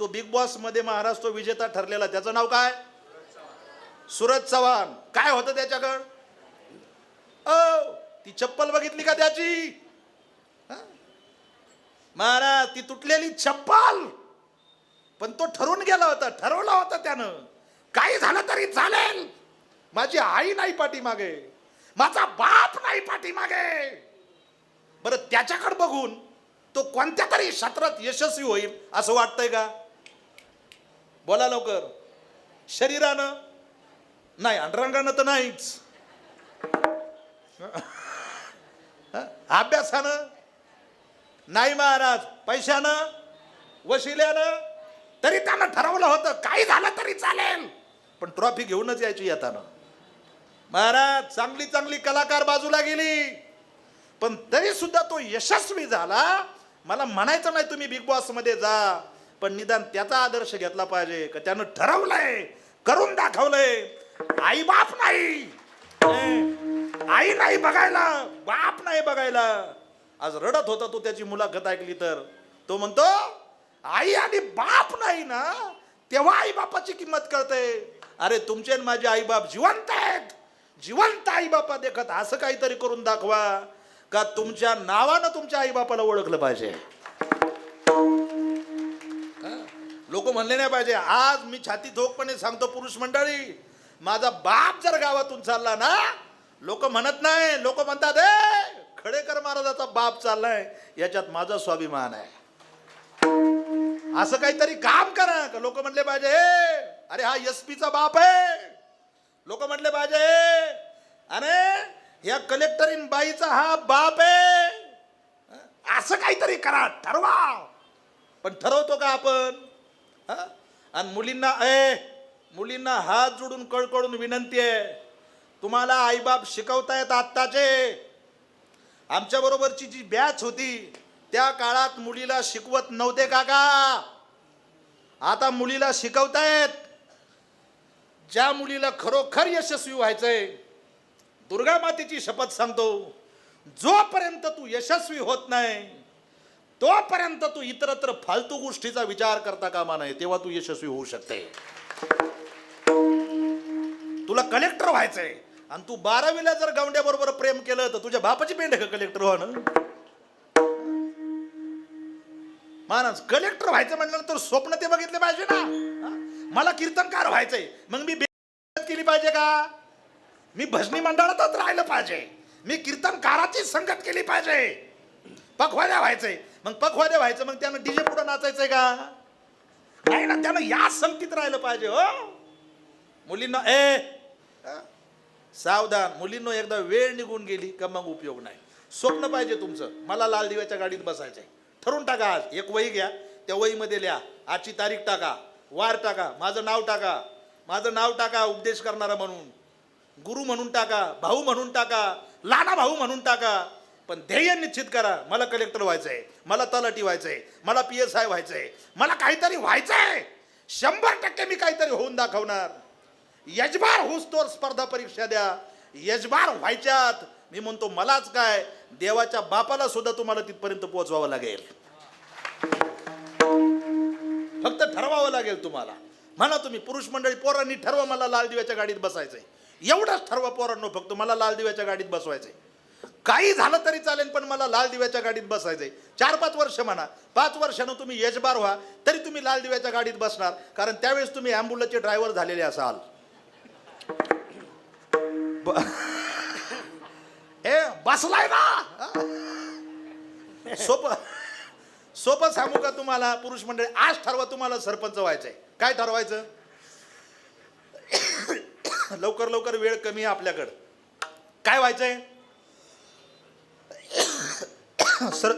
तो बिग बॉसमध्ये महाराष्ट्र विजेता ठरलेला. त्याचं नाव काय? सुरज चव्हाण. काय होतं त्याच्याकडं? ओ ती चप्पल बघितली का त्याची? महाराज ती तुटलेली चप्पल. पण तो ठरून गेला होता ठरवला होता त्यानं. काही झालं तरी चालेल. माझी आई नाही पाठीमागे. माझा बाप नाही पाठीमागे. बरं त्याच्याकडे बघून तो कोणत्या तरी क्षेत्रात यशस्वी होईल असं वाटतंय का? बोला लवकर. शरीरानं नाही अंडरंगानं तर नाहीच. अभ्यासानं नाही महाराज पैशानं वशिल्यानं तरी त्यानं ठरवलं होतं. काही झालं तरी चालेल. पण ट्रॉफी घेऊनच यायची येताना. महाराज चांगली चांगली कलाकार बाजूला गेली. पण तरी सुद्धा तो यशस्वी झाला. मला म्हणायचं नाही तुम्ही बिग बॉसमध्ये जा. पण निदान त्याचा आदर्श घेतला पाहिजे का त्यानं ठरवलंय करून दाखवलंय. आई बाप नाही. ए, आई नाही बघायला बाप नाही बघायला. आज रडत होता तो त्याची मुलाखत ऐकली तर. तो म्हणतो आई आणि बाप नाही ना तेव्हा आई बापाची किंमत कळते. अरे तुमचे आणि माझे आई बाप जिवंत आहेत. जिवंत आई बापा देखत असं काहीतरी करून दाखवा का तुमच्या नावानं तुमच्या आई बापाला ओळखलं पाहिजे. लोक म्हणले नाही पाहिजे. आज मी छाती ठोकपणे सांगतो पुरुष मंडळी माझा बाप जर गावातून चालला ना लोक म्हणत नाही. लोक म्हणतात ए खडेकर महाराजाचा बाप चाललाय. याच्यात माझा स्वाभिमान आहे. असं काहीतरी काम करा. का लोक म्हणले पाहिजे अरे हा एस चा बाप आहे. लोक म्हटले पाहिजे अरे या कलेक्टरीन बाईचा हा बाप आहे. असं काहीतरी करा ठरवा. पण ठरवतो का आपण? हा? आणि मुलींना ए मुलींना हात जोडून कळकळून विनंती आहे. तुम्हाला आईबाप शिकवतायत आत्ताचे. आमच्या बरोबरची जी बॅच होती त्या काळात मुलीला शिकवत नव्हते काका. आता मुलीला शिकवतायत ज्या मुलीला खरोखर यशस्वी व्हायचंय दुर्गा मातेची शपथ सांगतो जोपर्यंत तू यशस्वी होत नाही तोपर्यंत तू इतरत्र फालतू गोष्टीचा विचार करता कामा नये तेव्हा तू यशस्वी होऊ शकते. तुला कलेक्टर व्हायचंय. आणि तू बारावीला जर गावंड्याबरोबर प्रेम केलं तर तुझ्या बापाची पेंड का कलेक्टर व्हानं हो महाराज कलेक्टर व्हायचं म्हटलं तर स्वप्न ते बघितले पाहिजे ना. मला कीर्तनकार व्हायचंय. मग मी केली पाहिजे का? मी भजनी मंडळातच राहिलं पाहिजे. मी कीर्तनकाराची संगत केली पाहिजे. पखवाद्या व्हायचंय. मग पखवाद्या व्हायचं मग त्यानं डीजे पुढं नाचायचंय का? नाही ना त्यानं या संगतीत राहिलं पाहिजे हो. मुलींना ए सावधान मुलींना एकदा वेळ निघून गेली का मग उपयोग नाही. स्वप्न पाहिजे तुमचं मला लाल दिव्याच्या गाडीत बसायचंय. ठरवून टाका आज एक वही घ्या त्या वहीमध्ये लिहा आजची तारीख टाका वार टाका माझं नाव टाका माझं नाव टाका उपदेश करणारा म्हणून. गुरु म्हणून टाका भाऊ म्हणून टाका लाना भाऊ म्हणून टाका. पण ध्येय निश्चित करा. मला कलेक्टर व्हायचंय मला तलाठी व्हायचंय मला पी एस आय व्हायचंय मला काहीतरी व्हायचंय. शंभर टक्के मी काहीतरी होऊन दाखवणार. यजमान होऊस स्पर्धा परीक्षा द्या. यजमान व्हायच्यात. मी म्हणतो मलाच काय? देवाच्या बापाला सुद्धा तुम्हाला तिथपर्यंत पोहोचवावं लागेल. फक्त ठरवावं लागेल तुम्हाला. म्हणा तुम्ही पुरुष मंडळी पोरांनी ठरवा मला लाल दिव्याच्या गाडीत बसायचंय. एवढंच ठरवा पोरांनो फक्त मला लाल दिव्याच्या गाडीत बसवायचंय. काही झालं तरी चालेल पण मला लाल दिव्याच्या गाडीत बसायचंय. चार पाच वर्ष म्हणा. पाच वर्षानं तुम्ही यजबार व्हा तरी तुम्ही लाल दिव्याच्या गाडीत बसणार. कारण त्यावेळेस तुम्ही ॲम्ब्युलन्सचे ड्रायव्हर झालेले असाल. ए बसलाय ना! सोपं सोपं सांगू का तुम्हाला पुरुष मंडळी? आज ठरवा तुम्हाला सरपंच व्हायचंय. काय ठरवायचं? लवकर लवकर वेळ कमी आहे आपल्याकडं. काय व्हायचंय? सर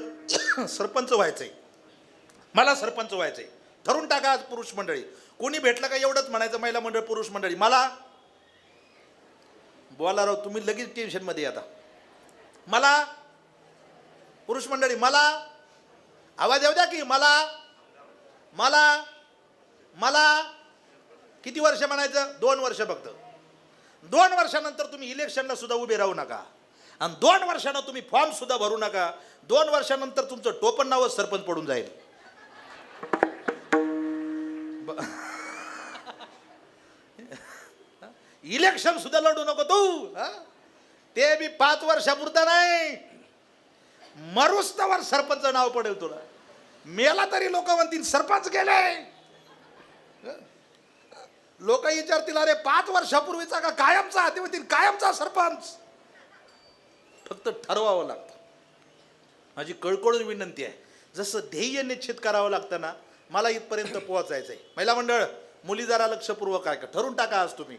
सरपंच व्हायचंय. मला सरपंच व्हायचंय. ठरून टाका आज पुरुष मंडळी. कोणी भेटलं का एवढंच म्हणायचं महिला मंडळ पुरुष मंडळी? मला? बोला राव तुम्ही लगेच टेन्शनमध्ये आता मला? पुरुष मंडळी मला? आवाज येऊ द्या की मला? मला? मला? किती वर्ष म्हणायचं? दोन वर्ष फक्त. दोन वर्षानंतर तुम्ही इलेक्शनला सुद्धा उभे राहू नका. आणि दोन वर्षानं तुम्ही फॉर्म सुद्धा भरू नका. दोन वर्षानंतर तुमचं टोपण नाव सरपंच पडून जाईल. इलेक्शन सुद्धा लढू नको तू ते बी पाच वर्षापुरता नाही. मरुस्तवर सरपंच नाव पडेल तुला. मेला तरी लोक म्हणतील सरपंच गेले. लोक विचारतील अरे पाच वर्षापूर्वीचा का कायमचा ते म्हणतील कायमचा सरपंच. फक्त ठरवावं लागतं. माझी कळकळून विनंती आहे. जसं ध्येय निश्चित करावं लागतं ना मला इथपर्यंत पोहोचायचं आहे महिला मंडळ मुली जरा लक्षपूर्वक आहे का ठरून टाका आज तुम्ही.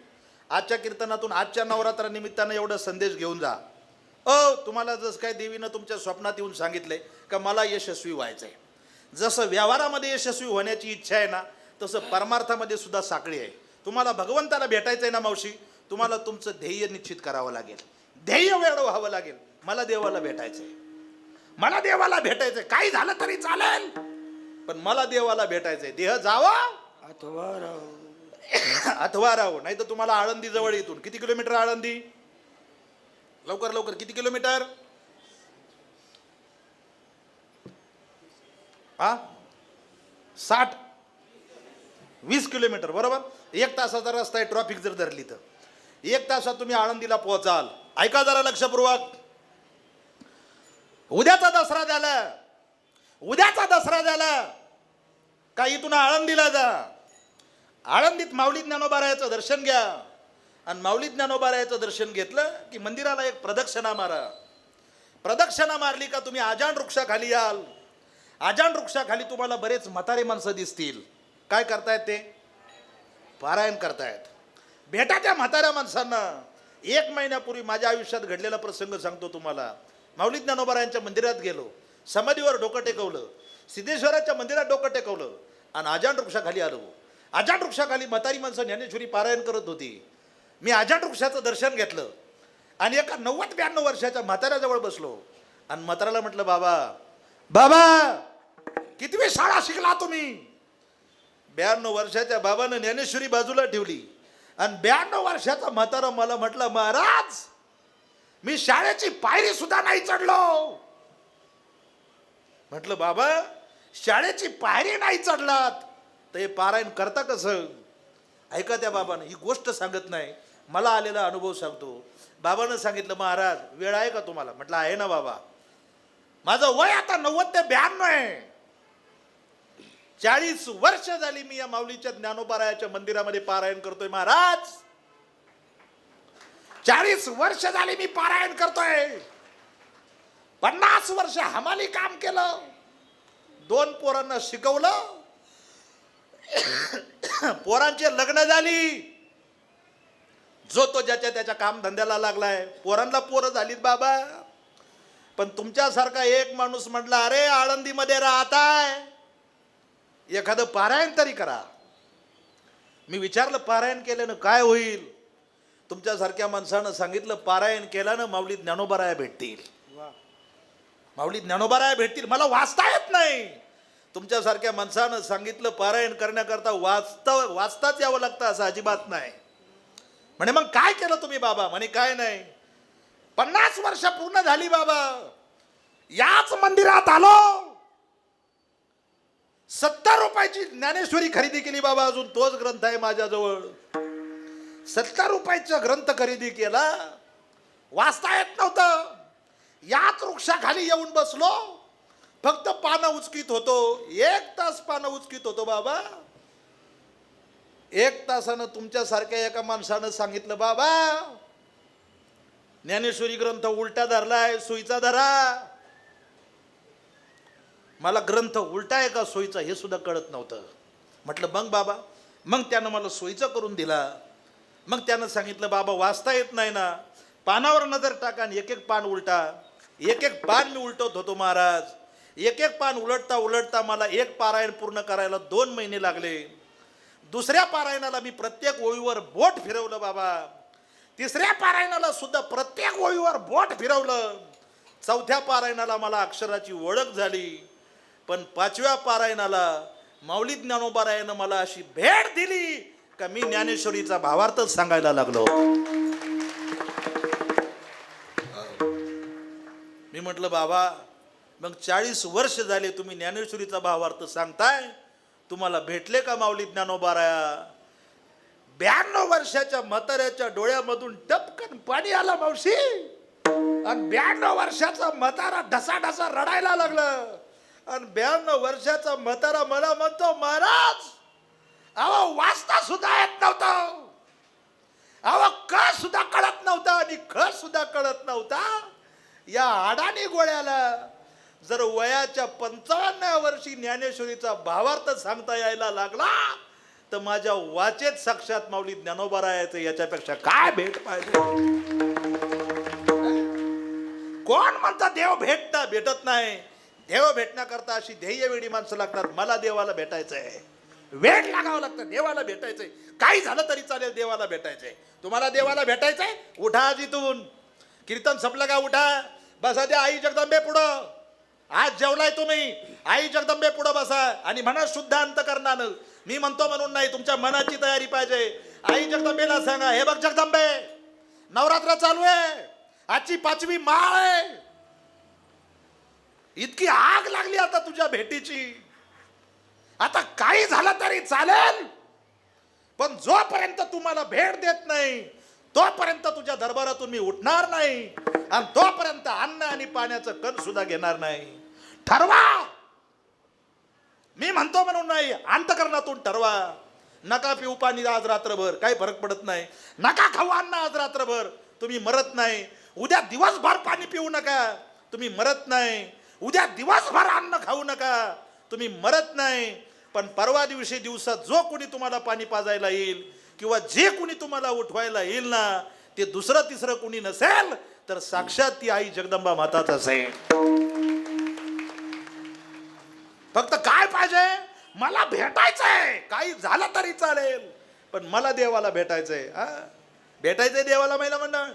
आजच्या कीर्तनातून आजच्या नवरात्रानिमित्तानं एवढा संदेश घेऊन जा. अ तुम्हाला जसं काय देवीनं तुमच्या स्वप्नात येऊन सांगितलंय का मला यशस्वी व्हायचं आहे जसं व्यवहारामध्ये यशस्वी होण्याची इच्छा आहे ना तसं परमार्थामध्ये सुद्धा साखळी आहे. तुम्हाला भगवंताला भेटायचं आहे ना मावशी? तुम्हाला तुमचं ध्येय निश्चित करावं लागेल. ध्येय वेळ व्हावं लागेल. मला देवाला भेटायचं आहे मला देवाला भेटायचंय. काही झालं तरी चालेल. पण मला देवाला भेटायचंय. देह जावा. अथवा राव अथवा राहू. नाही तर तुम्हाला आळंदी जवळ इथून किती किलोमीटर आळंदी? लवकर लवकर. किती किलोमीटर? हा साठ. वीस किलोमीटर. बरोबर? एक तासाचा रस्ता आहे ट्रॉफिक जर धरली तर. एक तासात तुम्ही आळंदीला पोहोचाल. ऐका जरा लक्षपूर्वक. उद्याचा दसरा झाला. उद्याचा दसरा झाला. का इथून आळंदीला जा. आळंदीत माऊली ज्ञानोबारायाचं दर्शन घ्या. आणि माऊली ज्ञानोबारायाचं दर्शन घेतलं की मंदिराला एक प्रदक्षिणा मारा. प्रदक्षिणा मारली का तुम्ही आजान वृक्षाखाली याल. आजान वृक्षाखाली तुम्हाला बरेच म्हातारे माणसं दिसतील. काय करतायत ते? पारायण करतायत. भेटा त्या म्हाताऱ्या माणसांना. एक महिन्यापूर्वी माझ्या आयुष्यात घडलेला प्रसंग सांगतो तुम्हाला. माऊली ज्ञानोबारायांच्या मंदिरात गेलो. समाधीवर डोकं टेकवलं. सिद्धेश्वराच्या मंदिरात डोकं टेकवलं. आणि आजान वृक्षाखाली आलो. आजान वृक्षाखाली म्हातारी माणसं ज्ञानेश्वरी पारायण करत होती. मी आजान वृक्षाचं दर्शन घेतलं. आणि एका नव्वद ब्याण्णव वर्षाच्या म्हाताऱ्याजवळ बसलो. आणि म्हाताऱ्याला म्हटलं बाबा बाबा कितवी शाळा शिकला तुम्ही? ब्याण्णव वर्षाच्या बाबानं ज्ञानेश्वरी बाजूला ठेवली. आणि ब्याण्णव वर्षाचा म्हातारा मला म्हटलं महाराज मी शाळेची पायरी सुद्धा नाही चढलो. म्हटलं बाबा शाळेची पायरी नाही चढलात. तर हे पारायण करता कसं? ऐका त्या बाबानं ही गोष्ट सांगत नाही. मला आलेला अनुभव सांगतो. बाबानं सांगितलं महाराज वेळ आहे का तुम्हाला? म्हटलं आहे ना बाबा. माझं वय आता नव्वद ते ब्याण्णव आहे. चाळीस वर्ष झाली मी या माऊलीच्या ज्ञानोपारायाच्या मंदिरामध्ये पारायण करतोय महाराज. चाळीस वर्ष झाली मी पारायण करतोय. पन्नास वर्ष हमाली काम केलं. दोन पोरांना शिकवलं. पोरांचे लग्न झाली. जो तो ज्याच्या त्याच्या काम धंद्याला लागलाय. पोरांना पोरं झालीत बाबा. पण तुमच्यासारखा एक माणूस म्हटला अरे आळंदीमध्ये राहताय. एखादं पारायण तरी करा. मी विचारलं पारायण केल्यानं काय होईल? तुमच्यासारख्या माणसानं सांगितलं पारायण केल्यानं माऊली ज्ञानोबाराया भेटतील. माऊली ज्ञानोबाराया भेटतील. मला वाचता येत नाही. तुमच्यासारख्या माणसानं सांगितलं पारायण करण्याकरता वाचता वाचताच यावं लागतं असं अजिबात नाही. म्हणे मग काय केलं तुम्ही बाबा? म्हणे काय नाही. पन्नास वर्ष पूर्ण झाली बाबा. याच मंदिरात आलो. सत्तर रुपयाची ज्ञानेश्वरी खरेदी केली बाबा अजून. तोच ग्रंथ आहे माझ्याजवळ. सत्तर रुपयाचा ग्रंथ खरेदी केला. वाचता येत नव्हतं. याच वृक्षाखाली येऊन बसलो. फक्त पानं उचकीत होतो. एक तास पानं उचकीत होतो बाबा. एक तासानं तुमच्यासारख्या एका माणसानं सांगितलं बाबा ज्ञानेश्वरी ग्रंथ उलटा धरलाय सुईचा धरा. मला ग्रंथ उलटा आहे का सोयीचा हे सुद्धा कळत नव्हतं. म्हटलं मग बाबा मग त्यानं मला सोयीचा करून दिला. मग त्यानं सांगितलं बाबा वाचता येत नाही ना. पानावर नजर टाका आणि एक एक पान उलटा. एक एक पान मी उलटवत होतो महाराज. एक एक पान उलटता उलटता मला एक पारायण पूर्ण करायला दोन महिने लागले. दुसऱ्या पारायणाला मी प्रत्येक ओळीवर बोट फिरवलं बाबा. तिसऱ्या पारायणाला सुद्धा प्रत्येक ओळीवर बोट फिरवलं. चौथ्या पारायणाला मला अक्षराची ओळख झाली. पण पाचव्या पारायणाला माऊली ज्ञानोबारायानं मला अशी भेट दिली का मी ज्ञानेश्वरीचा भावार्थच सांगायला लागलो? मी म्हटलं बाबा मग चाळीस वर्ष झाले तुम्ही ज्ञानेश्वरीचा भावार्थ सांगताय. तुम्हाला भेटले का माऊली ज्ञानोबाराया ब्याण्णव वर्षाच्या म्हाताऱ्याच्या डोळ्यामधून टपकन पाणी आलं मावशी. आणि ब्याण्णव वर्षाचा म्हातारा ढसा ढसा रडायला लागलं. आणि ब्याण्णव वर्षाचा म्हातारा मला म्हणतो महाराज अहो वा सुद्धा येत नव्हतं. अहो क सुद्धा कळत नव्हता आणि ख सुद्धा कळत नव्हता. या अडाणी गोळ्याला जर वयाच्या पंचावन्न वर्षी ज्ञानेश्वरीचा भावार्थ सांगता यायला लागला तर माझ्या वाचेत साक्षात माऊली ज्ञानोबा राहायचं याच्यापेक्षा काय भेट पाहिजे? कोण म्हणता देव भेटता भेटत नाही? देव भेटण्याकरता अशी ध्येयवेळी माणसं लागतात मला देवाला भेटायचंय. वेळ लागावं लागतं. देवाला भेटायचंय. काही झालं तरी चालेल देवाला भेटायचंय. तुम्हाला देवाला भेटायचंय? उठा जिथून. कीर्तन संपलं का उठा? बसा द्या आई जगदंबे पुढं. आज जेवलाय तुम्ही. आई जगदंबे पुढं बसा. आणि म्हणा शुद्ध अंत करणार. मी म्हणतो म्हणून नाही तुमच्या मनाची तयारी पाहिजे. आई जगदंबेला सांगा हे बघ जगदंबे नवरात्र चालू आहे. आजची पाचवी माळ आहे. इतकी आग लागली आता तुझ्या भेटीची. आता काही झालं तरी चालेल. पण जोपर्यंत तुम्हाला भेट देत नाही तोपर्यंत तुझ्या दरबारातून मी उठणार नाही आणि तोपर्यंत अन्न आणि पाण्याचं कण सुद्धा घेणार नाही. ठरवा. मी म्हणतो म्हणून नाही अंतकरणातून ठरवा. नका पिऊ पाणी आज रात्रभर काही फरक पडत नाही. नका खाऊ अन्न आज रात्रभर तुम्ही मरत नाही. उद्या दिवसभर पाणी पिऊ नका तुम्ही मरत नाही. उद्या दिवसभर अन्न खाऊ नका तुम्ही मरत नाही. पण परवा दिवशी दिवसात जो कोणी तुम्हाला पाणी पाजायला येईल किंवा जे कोणी तुम्हाला उठवायला येईल ना ते दुसरं तिसरं कोणी नसेल तर साक्षात ती आई जगदंबा माताच असेल. फक्त काय पाहिजे? मला भेटायचंय. काही झालं तरी चालेल. पण मला देवाला भेटायचंय हा? भेटायचंय देवाला महिला मंडळ?